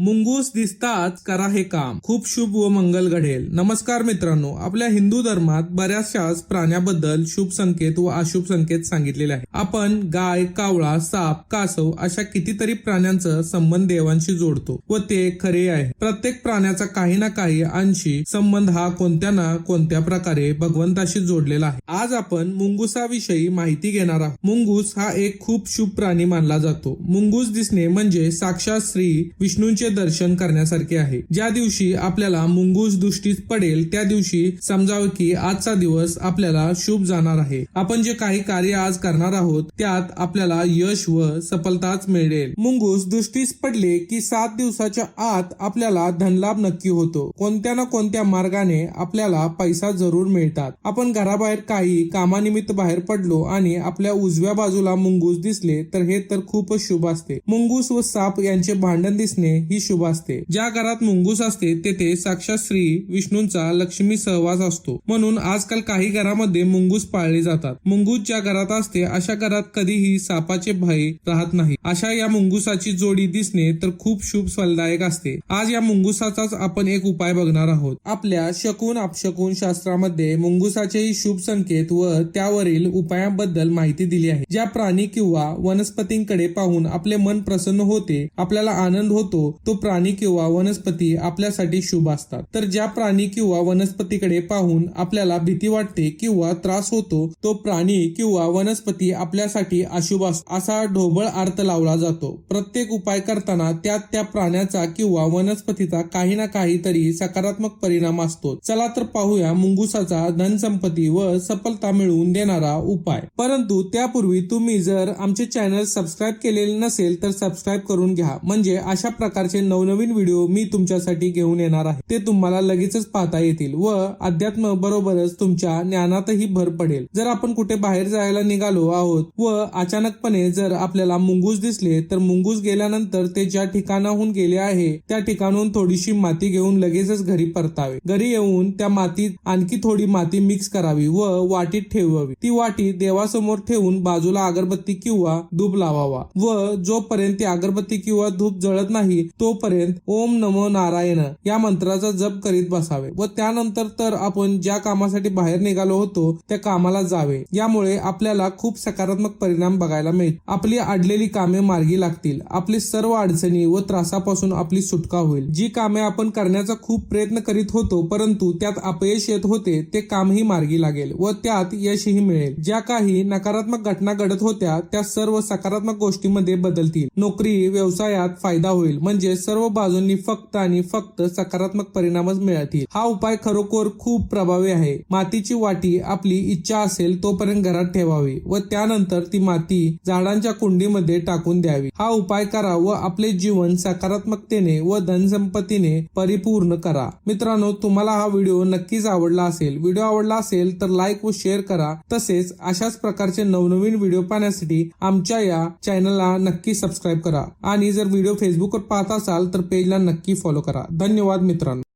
मुंगूस दिसताच करा हे काम. खूप शुभ व मंगल घडेल. नमस्कार मित्रांनो आपल्या हिंदू धर्मात बऱ्याचशाच प्राण्याबद्दल शुभ संकेत व अशुभ संकेत सांगितलेले आहे आपण गाय कावळा साप कासव अशा कितीतरी प्राण्यांचा संबंध देवांशी जोडतो व ते खरे आहे. प्रत्येक प्राण्याचा काही ना काही अंशी संबंध हा कोणत्या ना कोणत्या प्रकारे भगवंताशी जोडलेला आहे. आज आपण मुंगुसाविषयी माहिती घेणार आहोत. मुंगूस हा एक खूप शुभ प्राणी मानला जातो. मुंगूस दिसणे म्हणजे साक्षात श्री विष्णूंचे दर्शन करण्यासारखे आहे. ज्या दिवशी आपल्याला मुंगूस दृष्टीत पडेल त्या दिवशी समजावे की आजचा दिवस आपल्याला शुभ जाणार आहे. आपण जे काही कार्य आज करणार आहोत त्यात आपल्याला यश व सफलताच मिळेल. मुंगूस दृष्टीस पडले की सात दिवसाच्या आत आपल्याला धनलाभ नक्की होतो. कोणत्या ना कोणत्या मार्गाने आपल्याला पैसा जरूर मिळतात. आपण घराबाहेर काही कामानिमित्त बाहेर पडलो आणि आपल्या उजव्या बाजूला मुंगूस दिसले तर हे तर खूपच शुभ असते. मुंगूस व साप यांचे भांडण दिसणे ही शुभ असते. ज्या घरात मुंगूस असते तेथे साक्षात श्री विष्णूंचा लक्ष्मी सहवास असतो. म्हणून आजकाल काही घरामध्ये मुंगूस पाळले जातात. मुंगूस ज्या घरात असते अशा घरात कधीही सापाचे भय राहत नाही. अशा या मुंगुसाची जोडी दिसणे तर खूप शुभ फलदायक असते. आज या मुंगुसाचाच आपण एक उपाय बघणार आहोत. आपल्या शकून अपशकून शास्त्रामध्ये मुंगुसाचेही शुभ संकेत व त्यावरील उपायांबद्दल माहिती दिली आहे. ज्या प्राणी किंवा वनस्पतींकडे पाहून आपले मन प्रसन्न होते आपल्याला आनंद होतो तो प्राणी किंवा वनस्पती आपल्यासाठी शुभ असतात. तर ज्या प्राणी किंवा वनस्पतीकडे पाहून आपल्याला भीती वाटते किंवा त्रास होतो तो प्राणी किंवा वनस्पती आपल्यासाठी अशुभ असतो असा ढोबळ अर्थ लावला जातो. प्रत्येक उपाय करताना त्यात त्या प्राण्याचा किंवा वनस्पतीचा काही ना काहीतरी सकारात्मक परिणाम असतो. चला तर पाहूया मुंगुसाचा धनसंपत्ती व सफलता मिळवून देणारा उपाय. परंतु त्यापूर्वी तुम्ही जर आमचे चॅनल सबस्क्राईब केलेले नसेल तर सबस्क्राईब करून घ्या. म्हणजे अशा प्रकारचे नवनवीन व्हिडिओ मी तुमच्यासाठी घेऊन येणार आहे. ते तुम्हाला लगेचच पाहता येतील व अध्यात्म बरोबरच तुमच्या ज्ञानातही भर पडेल. जर आपण कुठे बाहेर जायला निघालो आहोत व अचानकपणे जर आपल्याला मुंगूस दिसले तर मुंगूस गेल्यानंतर ते ज्या ठिकाणाहून गेले आहे त्या ठिकाणून थोडीशी माती घेऊन लगेचच घरी परतावे. घरी येऊन त्या मातीत आणखी थोडी माती मिक्स करावी व वाटीत ठेवावी. ती वाटी देवासमोर ठेवून बाजूला अगरबत्ती किंवा धूप लावावा व जोपर्यंत ती अगरबत्ती किंवा धूप जळत नाही तोपर्यंत ओम नमो नारायण या मंत्राचा जप करीत बसावे व त्यानंतर तर आपण ज्या कामासाठी बाहेर निघालो होतो त्या कामाला जावे. यामुळे आपल्याला खूप सकारात्मक परिणाम बघायला मिळेल. आपली अडलेली कामे मार्गी लागतील. आपली सर्व अडचणी व त्रासापासून आपली सुटका होईल. जी कामे आपण करण्याचा खूप प्रयत्न करीत होतो परंतु त्यात अपयश येत होते ते कामही मार्गी लागेल व त्यात यशही मिळेल. ज्या काही नकारात्मक घटना घडत होत्या त्या सर्व सकारात्मक गोष्टीमध्ये बदलतील. नोकरी व्यवसायात फायदा होईल. म्हणजे म्हणजे सर्व बाजूंनी फक्त आणि फक्त सकारात्मक परिणामच मिळतील. हा उपाय खरोखर खूप प्रभावी आहे. मातीची वाटी आपली इच्छा असेल तोपर्यंत घरात ठेवावी व त्यानंतर ती माती झाडांच्या कुंडीमध्ये टाकून द्यावी. हा उपाय करा व आपले जीवन सकारात्मकतेने व धनसंपत्तीने परिपूर्ण करा. मित्रांनो तुम्हाला हा व्हिडिओ नक्कीच आवडला असेल. व्हिडिओ आवडला असेल तर लाईक व शेअर करा. तसेच अशाच प्रकारचे नवनवीन व्हिडिओ पाहण्यासाठी आमच्या या चॅनलला नक्की सबस्क्राईब करा. आणि जर व्हिडिओ फेसबुकवर पाहता असाल तर पेजला नक्की फॉलो करा. धन्यवाद मित्रांनो.